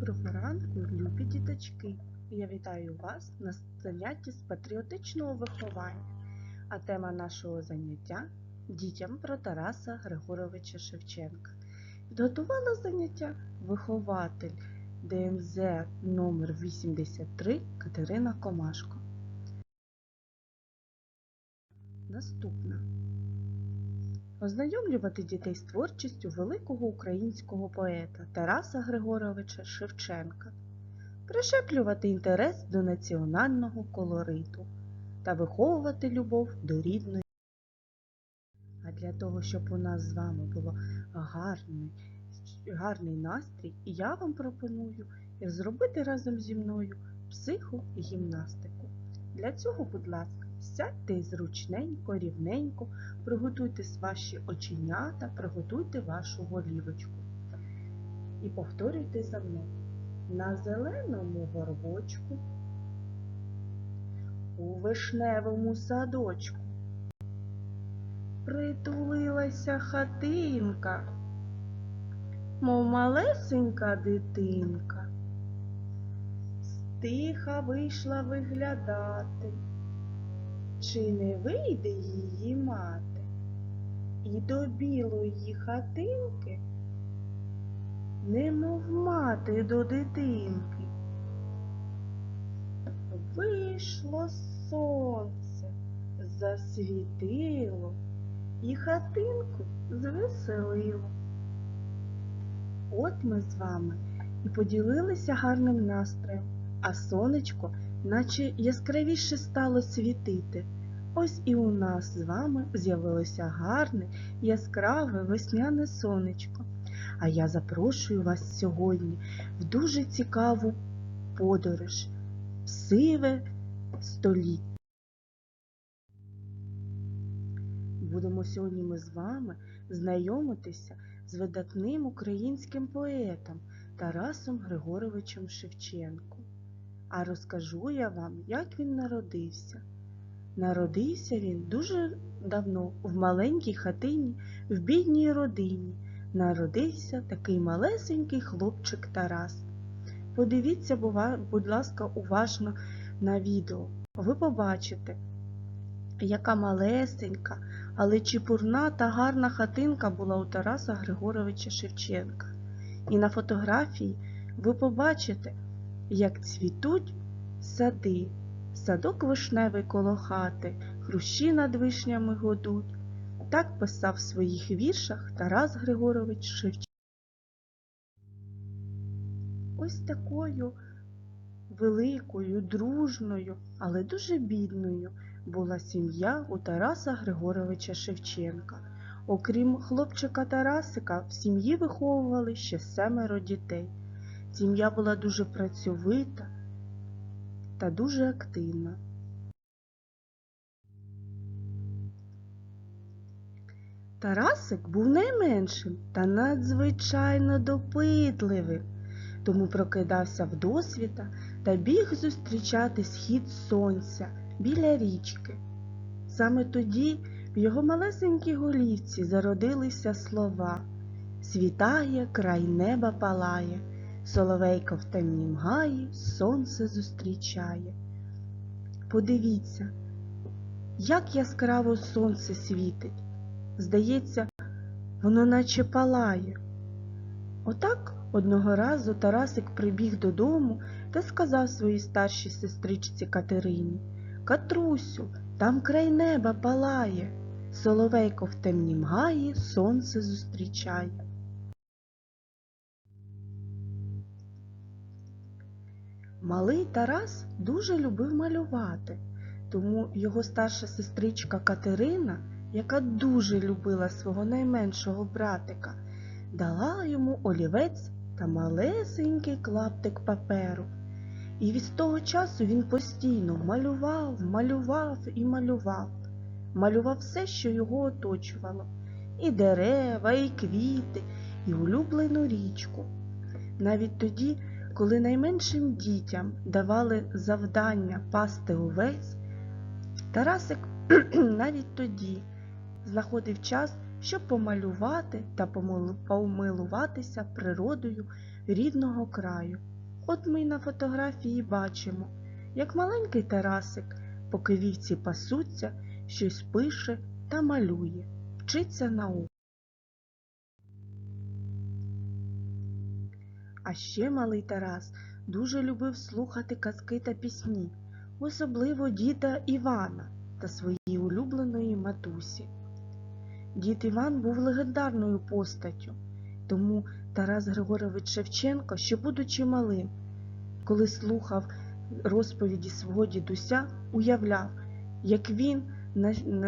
Доброго ранку, любі діточки! Я вітаю вас на занятті з патріотичного виховання. А тема нашого заняття дітям про Тараса Григоровича Шевченка. Підготувала заняття вихователь ДМЗ номер 83 Катерина Комашко. Наступна. Ознайомлювати дітей з творчістю великого українського поета Тараса Григоровича Шевченка, пришеплювати інтерес до національного колориту та виховувати любов до рідної. А для того, щоб у нас з вами було гарний, гарний настрій, я вам пропоную зробити разом зі мною психогімнастику. Для цього, будь ласка, сядьте зручненько, рівненько, приготуйте ваші оченята, приготуйте вашу голівочку. І повторюйте за мною. На зеленому горбочку, у вишневому садочку, притулилася хатинка, мов малесенька дитинка, стиха вийшла виглядати чи не вийде її мати, і до білої хатинки, немов мати до дитинки. Вийшло сонце, засвітило і хатинку звеселило. От ми з вами і поділилися гарним настроєм, а сонечко наче яскравіше стало світити. Ось і у нас з вами з'явилося гарне, яскраве весняне сонечко. А я запрошую вас сьогодні в дуже цікаву подорож в сиве століття. Будемо сьогодні ми з вами знайомитися з видатним українським поетом Тарасом Григоровичем Шевченком. А розкажу я вам, як він народився. Народився він дуже давно в маленькій хатині, в бідній родині. Народився такий малесенький хлопчик Тарас. Подивіться, будь ласка, уважно на відео. Ви побачите, яка малесенька, але чепурна та гарна хатинка була у Тараса Григоровича Шевченка. І на фотографії ви побачите, як цвітуть сади, садок вишневий коло хати, хрущі над вишнями годуть. Так писав в своїх віршах Тарас Григорович Шевченко. Ось такою великою, дружною, але дуже бідною була сім'я у Тараса Григоровича Шевченка. Окрім хлопчика Тарасика, в сім'ї виховували ще семеро дітей. Сім'я була дуже працьовита та дуже активна. Тарасик був найменшим та надзвичайно допитливим, тому прокидався вдосвіта та біг зустрічати схід сонця біля річки. Саме тоді в його малесенькій голівці зародилися слова Світає, край неба палає, соловейко в темнім гаї сонце зустрічає. Подивіться, як яскраво сонце світить. Здається, воно наче палає. Отак одного разу Тарасик прибіг додому та сказав своїй старшій сестричці Катерині Катрусю, там край неба палає, соловейко в темнім гаї сонце зустрічає. Малий Тарас дуже любив малювати, тому його старша сестричка Катерина, яка дуже любила свого найменшого братика, дала йому олівець та малесенький клаптик паперу. І від того часу він постійно малював, малював і малював, малював все, що його оточувало, і дерева, і квіти, і улюблену річку. Навіть тоді, коли найменшим дітям давали завдання пасти овець, Тарасик навіть тоді знаходив час, щоб помалювати та помилуватися природою рідного краю. От ми на фотографії бачимо, як маленький Тарасик, поки вівці пасуться, щось пише та малює, вчиться наук. А ще малий Тарас дуже любив слухати казки та пісні, особливо діда Івана та своєї улюбленої матусі. Дід Іван був легендарною постаттю, тому Тарас Григорович Шевченко, ще будучи малим, коли слухав розповіді свого дідуся, уявляв, як він,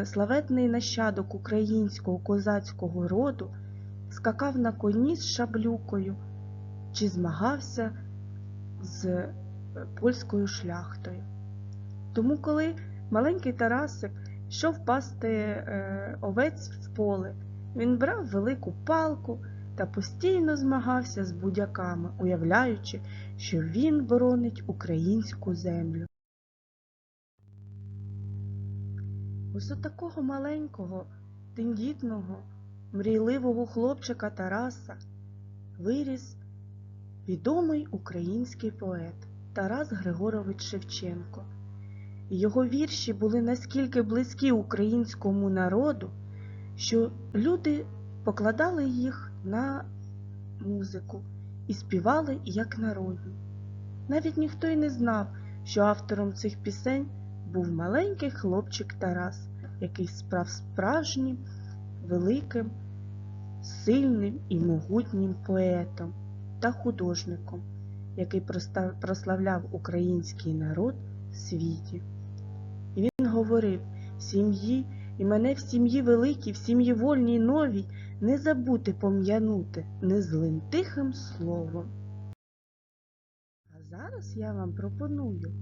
славетний нащадок українського козацького роду, скакав на коні з шаблюкою чи змагався з е, польською шляхтою. Тому, коли маленький Тарасик йшов пасти е, овець в поле, він брав велику палку та постійно змагався з будяками, уявляючи, що він боронить українську землю. Ось от такого маленького, тендітного, мрійливого хлопчика Тараса виріс відомий український поет Тарас Григорович Шевченко. Його вірші були наскільки близькі українському народу, що люди покладали їх на музику і співали як народні. Навіть ніхто й не знав, що автором цих пісень був маленький хлопчик Тарас, який справ справжнім, великим, сильним і могутнім поетом та художником, який прославляв український народ в світі. І він говорив сім'ї, і мене в сім'ї великій, в сім'ї вольній новій не забути пом'янути незлим тихим словом. А зараз я вам пропоную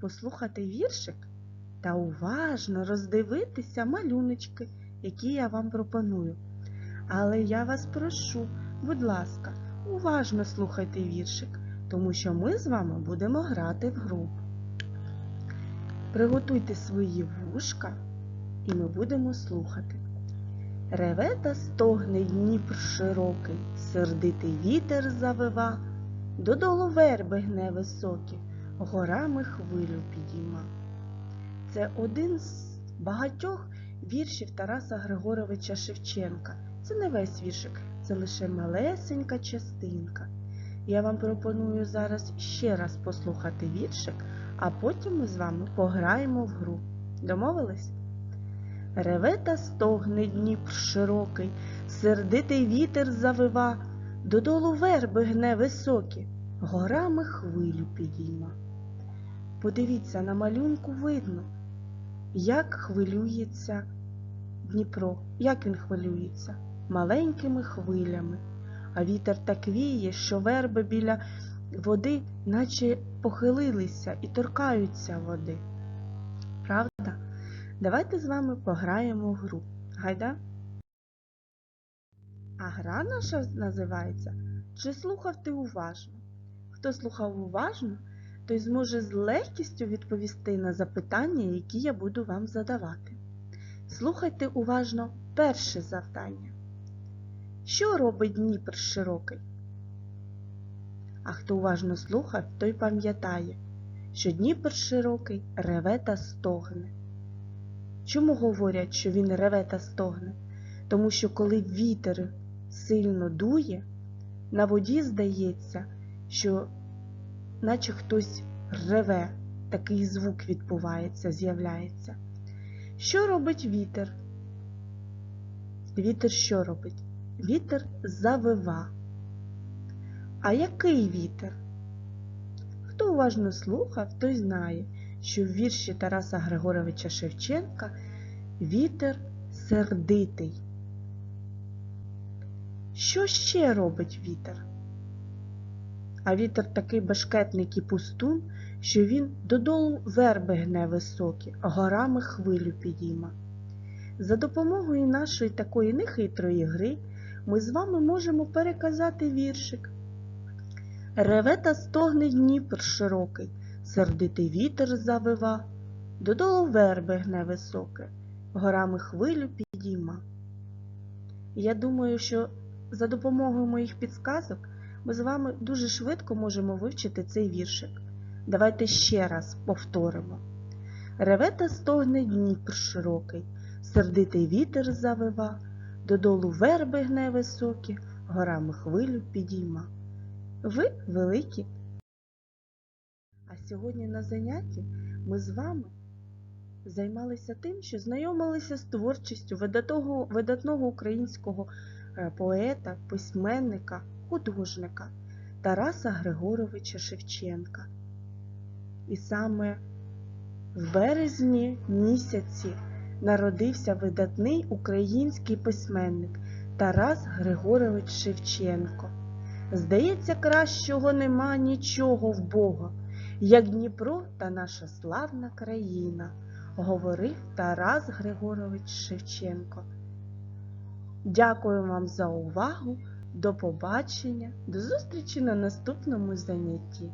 послухати віршик та уважно роздивитися малюночки, які я вам пропоную. Але я вас прошу, будь ласка, уважно слухайте віршик, тому що ми з вами будемо грати в гру. Приготуйте свої вушка, і ми будемо слухати. Реве та стогне Дніпр широкий, сердитий вітер завива, додолу верби гне високі, горами хвилю підійма. Це один з багатьох віршів Тараса Григоровича Шевченка. Це не весь віршик, це лише малесенька частинка. Я вам пропоную зараз ще раз послухати віршик, а потім ми з вами пограємо в гру. Домовились? Реве та стогне Дніпр широкий, сердитий вітер завива, додолу верби гне високі, горами хвилю підійма. Подивіться, на малюнку видно, як хвилюється Дніпро, як він хвилюється маленькими хвилями, а вітер так віє, що верби біля води наче похилилися і торкаються води. Правда? Давайте з вами пограємо в гру. Гайда? А гра наша називається Чи слухав ти уважно? Хто слухав уважно, той зможе з легкістю відповісти на запитання, які я буду вам задавати. Слухайте уважно перше завдання. Що робить Дніпр широкий? А хто уважно слухав, той пам'ятає, що Дніпр широкий реве та стогне. Чому говорять, що він реве та стогне? Тому що коли вітер сильно дує, на воді здається, що наче хтось реве, такий звук відбувається, з'являється. Що робить вітер? Вітер що робить? Вітер завива. А який вітер? Хто уважно слухав, той знає, що в вірші Тараса Григоровича Шевченка вітер сердитий. Що ще робить вітер? А вітер такий бешкетник і пустун, що він додолу верби гне високі, горами хвилю підійма. За допомогою нашої такої нехитрої гри ми з вами можемо переказати віршик. Реве та стогне Дніпр широкий, сердитий вітер завива, додолу верби гне високе, горами хвилю підійма. Я думаю, що за допомогою моїх підсказок ми з вами дуже швидко можемо вивчити цей віршик. Давайте ще раз повторимо. Реве та стогне Дніпр широкий, сердитий вітер завива, додолу верби гне високі, горами хвилю підійма. Ви великі. А сьогодні на занятті ми з вами займалися тим, що знайомилися з творчістю видатного, видатного українського е, поета, письменника, художника Тараса Григоровича Шевченка. І саме в березні місяці народився видатний український письменник Тарас Григорович Шевченко. Здається, кращого нема нічого в Бога, як Дніпро та наша славна країна, говорив Тарас Григорович Шевченко. Дякую вам за увагу. До побачення, до зустрічі на наступному занятті.